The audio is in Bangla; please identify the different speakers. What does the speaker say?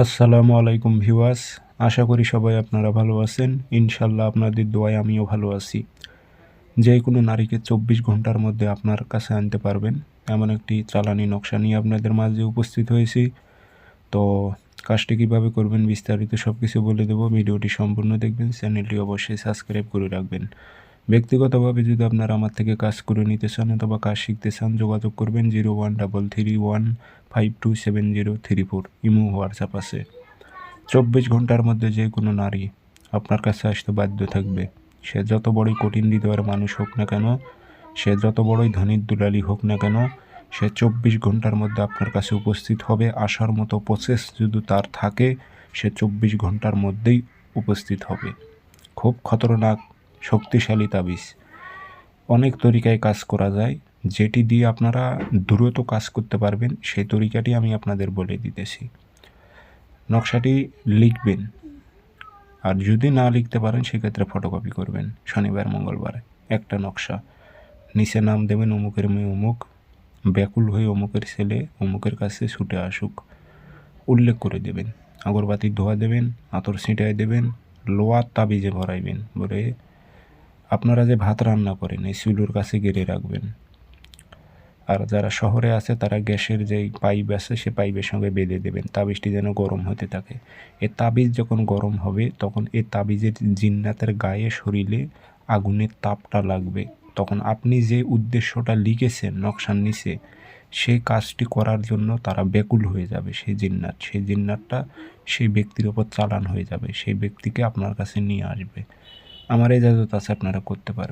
Speaker 1: আসসালামু আলাইকুম ভিউয়ার্স, আশা করি সবাই আপনারা ভালো আছেন। ইনশাল্লাহ আপনাদের দোয়ায় আমিও ভালো আছি। যে কোনো নারীকে চব্বিশ ঘণ্টার মধ্যে আপনার কাছে আনতে পারবেন। এমন একটি চালানি নকশা নিয়ে আপনাদের মাঝে উপস্থিত হয়েছি। তো কাজটি কীভাবে করবেন বিস্তারিত সব কিছু বলে দেবো। ভিডিওটি সম্পূর্ণ দেখবেন, চ্যানেলটি অবশ্যই সাবস্ক্রাইব করে রাখবেন। ব্যক্তিগতভাবে যদি আপনারা আমার থেকে কাজ করে নিতে চান অথবা কাজ শিখতে চান, যোগাযোগ করবেন zero one double three one five two seven zero three four. Imo WhatsApp আছে। চব্বিশ ঘণ্টার মধ্যে যে কোনো নারী আপনার কাছে আসতে বাধ্য থাকবে। সে যত বড়ই কঠিন হৃদয়ের মানুষ হোক না কেন, সে যত বড়ই ধনির দুলালি হোক না কেন, সে চব্বিশ ঘণ্টার মধ্যে আপনার কাছে উপস্থিত হবে, আসার মতো প্রসেস যদি তার থাকে, সে চব্বিশ ঘণ্টার মধ্যেই উপস্থিত হবে। খুব খতরনাক শক্তিশালী তাবিজ। অনেক তরিকায় কাজ করা যায়। যেটি দিয়ে আপনারা দ্রুত কাজ করতে পারবেন, সেই তরিকাটি আমি আপনাদের বলে দিতেছি। নকশাটি লিখবেন। আর যদি না লিখতে পারেন, সেক্ষেত্রে ফটোকপি করবেন। শনিবার, মঙ্গলবার। একটা নকশা। নিচে নাম দেবেন অমুকের মেয়ে অমুক। ব্যাকুল হয়ে অমুকের ছেলে অমুকের কাছে ছুটে আসুক। উল্লেখ করে দেবেন। আগরবাতি ধোয়া দেবেন, আতর ছিটায় দেবেন লোয়ার তাবিজে ভরাইবেন। বলে আপনারা যে ভাত রান্না করেন, এই চুলোর কাছে গেড়ে রাখবেন। আর যারা শহরে আছে, তারা গ্যাসের যে পাইপ আছে, সে পাইপের সঙ্গে বেঁধে দেবেন। তাবিজটি যেন গরম হতে থাকে। এ তাবিজ যখন গরম হবে, তখন এ তাবিজের জিন্নাতের গায়ে শরীরে আগুনের তাপটা লাগবে। তখন আপনি যে উদ্দেশ্যটা লিখেছেন, নকশার নিচে সেই কাজটি করার জন্য তারা ব্যাকুল হয়ে যাবে সেই জিন্নাত। সেই জিন্নাতটা সেই ব্যক্তির ওপর চালান হয়ে যাবে, সেই ব্যক্তিকে আপনার কাছে নিয়ে আসবে। আমার এই এজাজত আছে আপনারা করতে পারেন